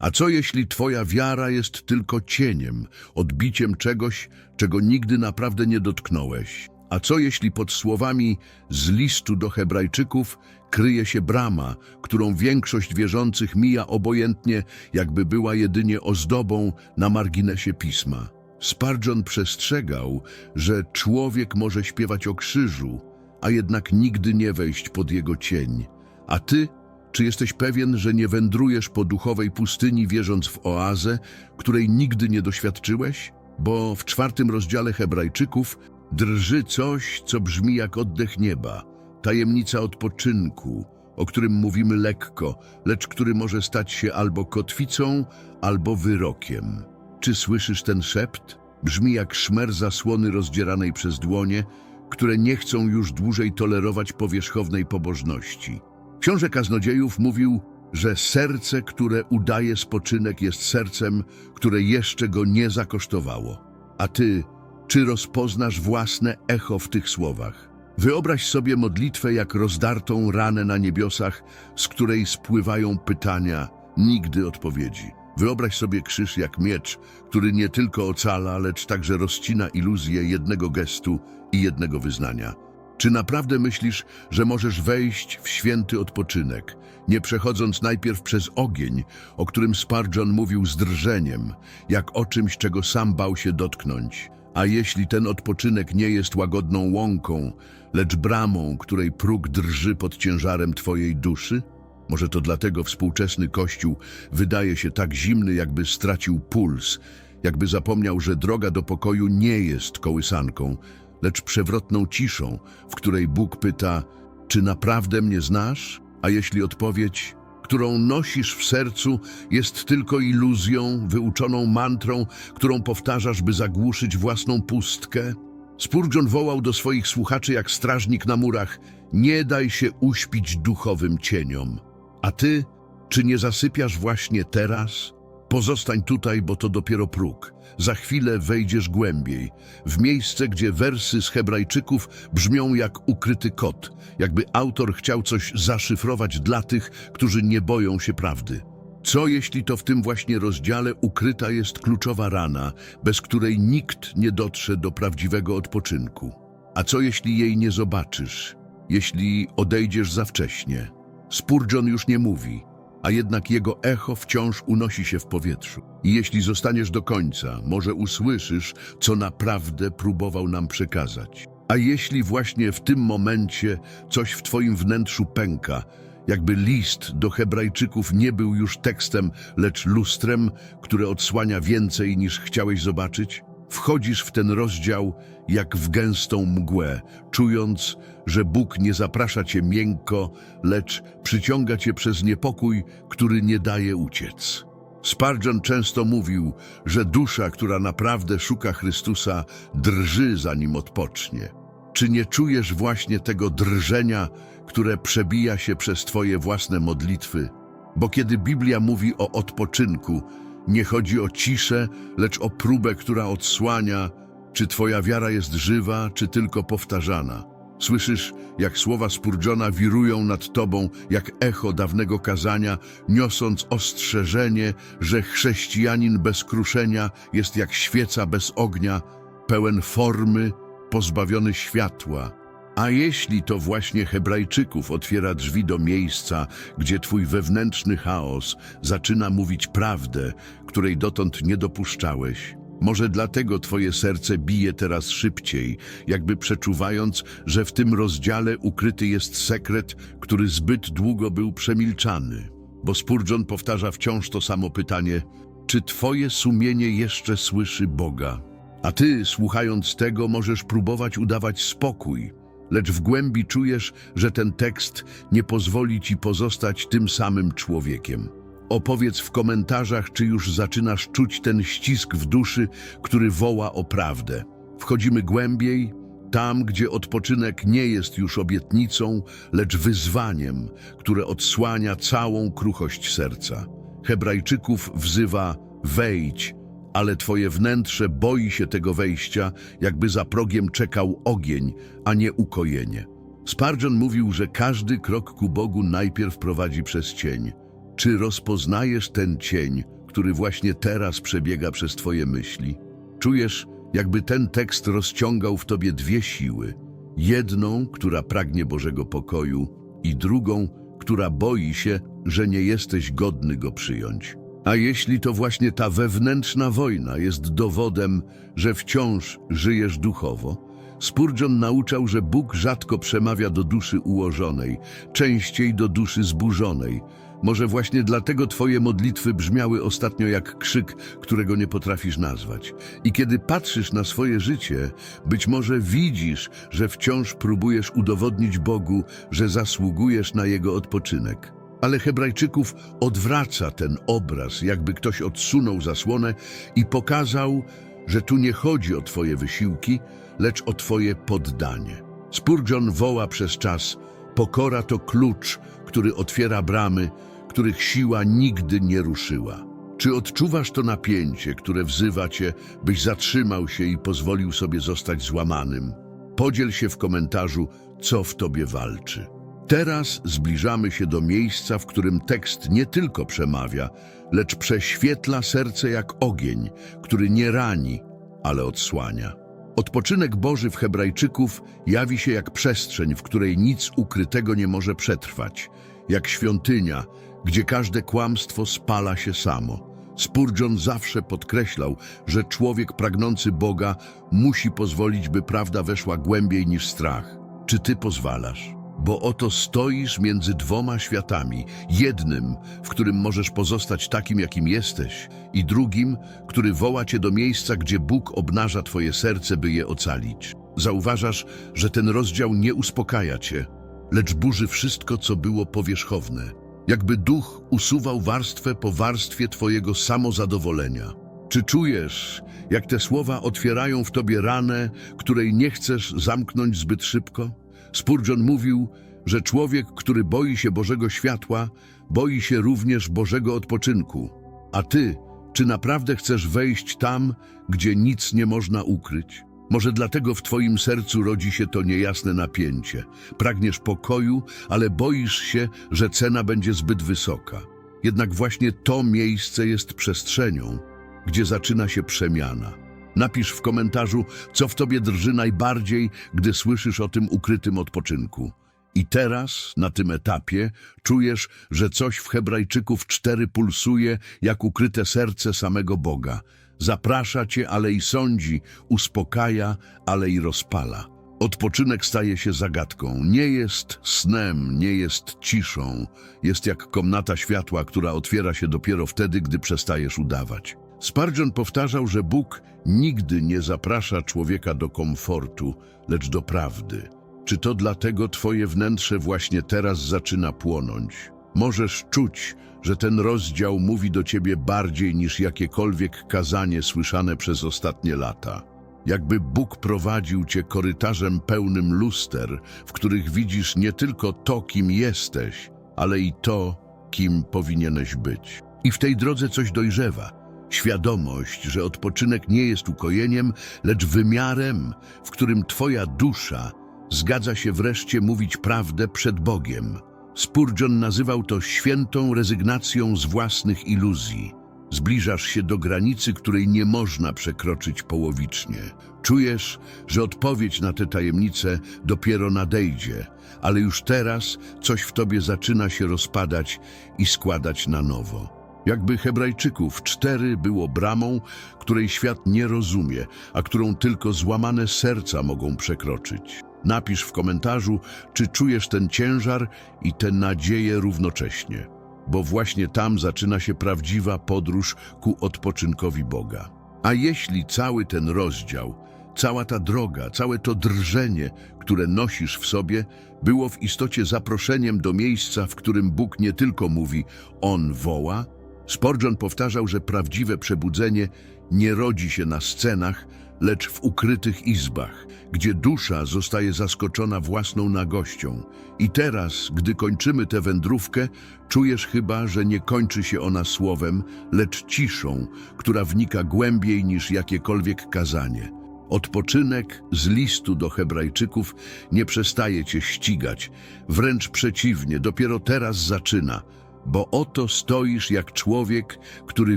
A co jeśli twoja wiara jest tylko cieniem, odbiciem czegoś, czego nigdy naprawdę nie dotknąłeś? A co jeśli pod słowami z listu do Hebrajczyków kryje się brama, którą większość wierzących mija obojętnie, jakby była jedynie ozdobą na marginesie pisma? Spurgeon przestrzegał, że człowiek może śpiewać o krzyżu, a jednak nigdy nie wejść pod jego cień. A ty, czy jesteś pewien, że nie wędrujesz po duchowej pustyni, wierząc w oazę, której nigdy nie doświadczyłeś? Bo w czwartym rozdziale Hebrajczyków drży coś, co brzmi jak oddech nieba, tajemnica odpoczynku, o którym mówimy lekko, lecz który może stać się albo kotwicą, albo wyrokiem. Czy słyszysz ten szept? Brzmi jak szmer zasłony rozdzieranej przez dłonie, które nie chcą już dłużej tolerować powierzchownej pobożności. Książę Kaznodziejów mówił, że serce, które udaje spoczynek, jest sercem, które jeszcze go nie zakosztowało. A ty, czy rozpoznasz własne echo w tych słowach? Wyobraź sobie modlitwę jak rozdartą ranę na niebiosach, z której spływają pytania, nigdy odpowiedzi. Wyobraź sobie krzyż jak miecz, który nie tylko ocala, lecz także rozcina iluzję jednego gestu i jednego wyznania. Czy naprawdę myślisz, że możesz wejść w święty odpoczynek, nie przechodząc najpierw przez ogień, o którym Spurgeon mówił z drżeniem, jak o czymś, czego sam bał się dotknąć? A jeśli ten odpoczynek nie jest łagodną łąką, lecz bramą, której próg drży pod ciężarem twojej duszy? Może to dlatego współczesny Kościół wydaje się tak zimny, jakby stracił puls, jakby zapomniał, że droga do pokoju nie jest kołysanką, lecz przewrotną ciszą, w której Bóg pyta, czy naprawdę mnie znasz? A jeśli odpowiedź, którą nosisz w sercu, jest tylko iluzją, wyuczoną mantrą, którą powtarzasz, by zagłuszyć własną pustkę? Spurgeon wołał do swoich słuchaczy jak strażnik na murach, nie daj się uśpić duchowym cieniom. A ty, czy nie zasypiasz właśnie teraz? Pozostań tutaj, bo to dopiero próg. Za chwilę wejdziesz głębiej, w miejsce, gdzie wersy z Hebrajczyków brzmią jak ukryty kod, jakby autor chciał coś zaszyfrować dla tych, którzy nie boją się prawdy. Co jeśli to w tym właśnie rozdziale ukryta jest kluczowa rana, bez której nikt nie dotrze do prawdziwego odpoczynku? A co jeśli jej nie zobaczysz, jeśli odejdziesz za wcześnie? Spurgeon już nie mówi, a jednak jego echo wciąż unosi się w powietrzu. I jeśli zostaniesz do końca, może usłyszysz, co naprawdę próbował nam przekazać. A jeśli właśnie w tym momencie coś w twoim wnętrzu pęka, jakby list do Hebrajczyków nie był już tekstem, lecz lustrem, które odsłania więcej niż chciałeś zobaczyć, wchodzisz w ten rozdział jak w gęstą mgłę, czując, że Bóg nie zaprasza cię miękko, lecz przyciąga cię przez niepokój, który nie daje uciec. Spurgeon często mówił, że dusza, która naprawdę szuka Chrystusa, drży zanim odpocznie. Czy nie czujesz właśnie tego drżenia, które przebija się przez Twoje własne modlitwy? Bo kiedy Biblia mówi o odpoczynku, nie chodzi o ciszę, lecz o próbę, która odsłania, czy Twoja wiara jest żywa, czy tylko powtarzana. Słyszysz, jak słowa Spurgeona wirują nad Tobą, jak echo dawnego kazania, niosąc ostrzeżenie, że chrześcijanin bez kruszenia jest jak świeca bez ognia, pełen formy, pozbawiony światła. A jeśli to właśnie Hebrajczyków otwiera drzwi do miejsca, gdzie twój wewnętrzny chaos zaczyna mówić prawdę, której dotąd nie dopuszczałeś, może dlatego twoje serce bije teraz szybciej, jakby przeczuwając, że w tym rozdziale ukryty jest sekret, który zbyt długo był przemilczany. Bo Spurgeon powtarza wciąż to samo pytanie, czy twoje sumienie jeszcze słyszy Boga? A ty, słuchając tego, możesz próbować udawać spokój, lecz w głębi czujesz, że ten tekst nie pozwoli ci pozostać tym samym człowiekiem. Opowiedz w komentarzach, czy już zaczynasz czuć ten ścisk w duszy, który woła o prawdę. Wchodzimy głębiej, tam, gdzie odpoczynek nie jest już obietnicą, lecz wyzwaniem, które odsłania całą kruchość serca. Hebrajczyków wzywa wejdź, ale twoje wnętrze boi się tego wejścia, jakby za progiem czekał ogień, a nie ukojenie. Spurgeon mówił, że każdy krok ku Bogu najpierw prowadzi przez cień. Czy rozpoznajesz ten cień, który właśnie teraz przebiega przez twoje myśli? Czujesz, jakby ten tekst rozciągał w tobie dwie siły. Jedną, która pragnie Bożego pokoju i drugą, która boi się, że nie jesteś godny go przyjąć. A jeśli to właśnie ta wewnętrzna wojna jest dowodem, że wciąż żyjesz duchowo, Spurgeon nauczał, że Bóg rzadko przemawia do duszy ułożonej, częściej do duszy zburzonej. Może właśnie dlatego twoje modlitwy brzmiały ostatnio jak krzyk, którego nie potrafisz nazwać. I kiedy patrzysz na swoje życie, być może widzisz, że wciąż próbujesz udowodnić Bogu, że zasługujesz na Jego odpoczynek. Ale Hebrajczyków odwraca ten obraz, jakby ktoś odsunął zasłonę i pokazał, że tu nie chodzi o Twoje wysiłki, lecz o Twoje poddanie. Spurgeon woła przez czas: Pokora to klucz, który otwiera bramy, których siła nigdy nie ruszyła. Czy odczuwasz to napięcie, które wzywa Cię, byś zatrzymał się i pozwolił sobie zostać złamanym? Podziel się w komentarzu, co w Tobie walczy. Teraz zbliżamy się do miejsca, w którym tekst nie tylko przemawia, lecz prześwietla serce jak ogień, który nie rani, ale odsłania. Odpoczynek Boży w Hebrajczyków jawi się jak przestrzeń, w której nic ukrytego nie może przetrwać, jak świątynia, gdzie każde kłamstwo spala się samo. Spurgeon zawsze podkreślał, że człowiek pragnący Boga musi pozwolić, by prawda weszła głębiej niż strach. Czy ty pozwalasz? Bo oto stoisz między dwoma światami. Jednym, w którym możesz pozostać takim, jakim jesteś, i drugim, który woła cię do miejsca, gdzie Bóg obnaża twoje serce, by je ocalić. Zauważasz, że ten rozdział nie uspokaja cię, lecz burzy wszystko, co było powierzchowne. Jakby duch usuwał warstwę po warstwie twojego samozadowolenia. Czy czujesz, jak te słowa otwierają w tobie ranę, której nie chcesz zamknąć zbyt szybko? Spurgeon mówił, że człowiek, który boi się Bożego światła, boi się również Bożego odpoczynku. A ty, czy naprawdę chcesz wejść tam, gdzie nic nie można ukryć? Może dlatego w twoim sercu rodzi się to niejasne napięcie. Pragniesz pokoju, ale boisz się, że cena będzie zbyt wysoka. Jednak właśnie to miejsce jest przestrzenią, gdzie zaczyna się przemiana. Napisz w komentarzu, co w tobie drży najbardziej, gdy słyszysz o tym ukrytym odpoczynku. I teraz, na tym etapie, czujesz, że coś w Hebrajczyków cztery pulsuje, jak ukryte serce samego Boga. Zaprasza cię, ale i sądzi, uspokaja, ale i rozpala. Odpoczynek staje się zagadką. Nie jest snem, nie jest ciszą. Jest jak komnata światła, która otwiera się dopiero wtedy, gdy przestajesz udawać. Spurgeon powtarzał, że Bóg nigdy nie zaprasza człowieka do komfortu, lecz do prawdy. Czy to dlatego twoje wnętrze właśnie teraz zaczyna płonąć? Możesz czuć, że ten rozdział mówi do ciebie bardziej niż jakiekolwiek kazanie słyszane przez ostatnie lata. Jakby Bóg prowadził cię korytarzem pełnym luster, w których widzisz nie tylko to, kim jesteś, ale i to, kim powinieneś być. I w tej drodze coś dojrzewa. Świadomość, że odpoczynek nie jest ukojeniem, lecz wymiarem, w którym twoja dusza zgadza się wreszcie mówić prawdę przed Bogiem. Spurgeon nazywał to świętą rezygnacją z własnych iluzji. Zbliżasz się do granicy, której nie można przekroczyć połowicznie. Czujesz, że odpowiedź na tę tajemnicę dopiero nadejdzie, ale już teraz coś w tobie zaczyna się rozpadać i składać na nowo. Jakby Hebrajczyków cztery było bramą, której świat nie rozumie, a którą tylko złamane serca mogą przekroczyć. Napisz w komentarzu, czy czujesz ten ciężar i tę nadzieję równocześnie, bo właśnie tam zaczyna się prawdziwa podróż ku odpoczynkowi Boga. A jeśli cały ten rozdział, cała ta droga, całe to drżenie, które nosisz w sobie, było w istocie zaproszeniem do miejsca, w którym Bóg nie tylko mówi, On woła, Spurgeon powtarzał, że prawdziwe przebudzenie nie rodzi się na scenach, lecz w ukrytych izbach, gdzie dusza zostaje zaskoczona własną nagością. I teraz, gdy kończymy tę wędrówkę, czujesz chyba, że nie kończy się ona słowem, lecz ciszą, która wnika głębiej niż jakiekolwiek kazanie. Odpoczynek z listu do Hebrajczyków nie przestaje cię ścigać, wręcz przeciwnie, dopiero teraz zaczyna – bo oto stoisz jak człowiek, który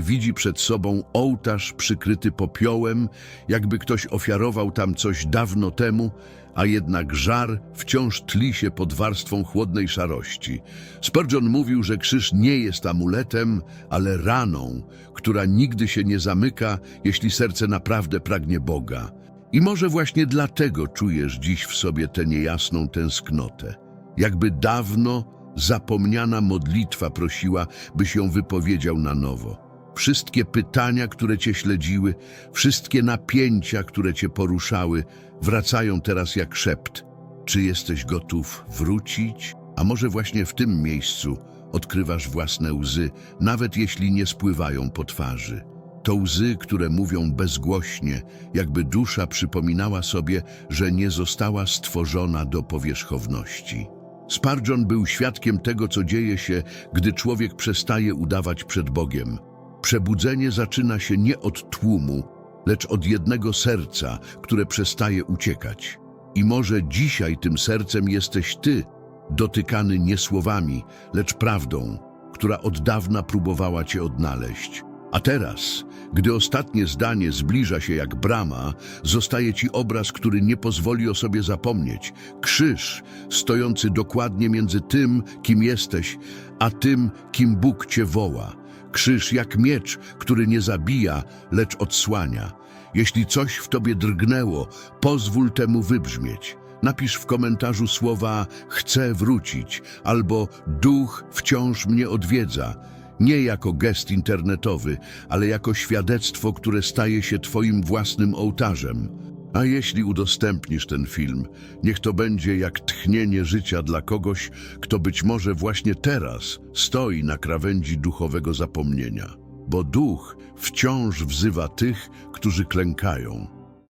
widzi przed sobą ołtarz przykryty popiołem, jakby ktoś ofiarował tam coś dawno temu, a jednak żar wciąż tli się pod warstwą chłodnej szarości. Spurgeon mówił, że krzyż nie jest amuletem, ale raną, która nigdy się nie zamyka, jeśli serce naprawdę pragnie Boga. I może właśnie dlatego czujesz dziś w sobie tę niejasną tęsknotę. Jakby dawno zapomniana modlitwa prosiła, byś ją wypowiedział na nowo. Wszystkie pytania, które cię śledziły, wszystkie napięcia, które cię poruszały, wracają teraz jak szept. Czy jesteś gotów wrócić? A może właśnie w tym miejscu odkrywasz własne łzy, nawet jeśli nie spływają po twarzy. To łzy, które mówią bezgłośnie, jakby dusza przypominała sobie, że nie została stworzona do powierzchowności. Spurgeon był świadkiem tego, co dzieje się, gdy człowiek przestaje udawać przed Bogiem. Przebudzenie zaczyna się nie od tłumu, lecz od jednego serca, które przestaje uciekać. I może dzisiaj tym sercem jesteś Ty, dotykany nie słowami, lecz prawdą, która od dawna próbowała Cię odnaleźć. A teraz, gdy ostatnie zdanie zbliża się jak brama, zostaje Ci obraz, który nie pozwoli o sobie zapomnieć. Krzyż, stojący dokładnie między tym, kim jesteś, a tym, kim Bóg Cię woła. Krzyż jak miecz, który nie zabija, lecz odsłania. Jeśli coś w Tobie drgnęło, pozwól temu wybrzmieć. Napisz w komentarzu słowa chcę wrócić albo duch wciąż mnie odwiedza. Nie jako gest internetowy, ale jako świadectwo, które staje się Twoim własnym ołtarzem. A jeśli udostępnisz ten film, niech to będzie jak tchnienie życia dla kogoś, kto być może właśnie teraz stoi na krawędzi duchowego zapomnienia. Bo duch wciąż wzywa tych, którzy klękają.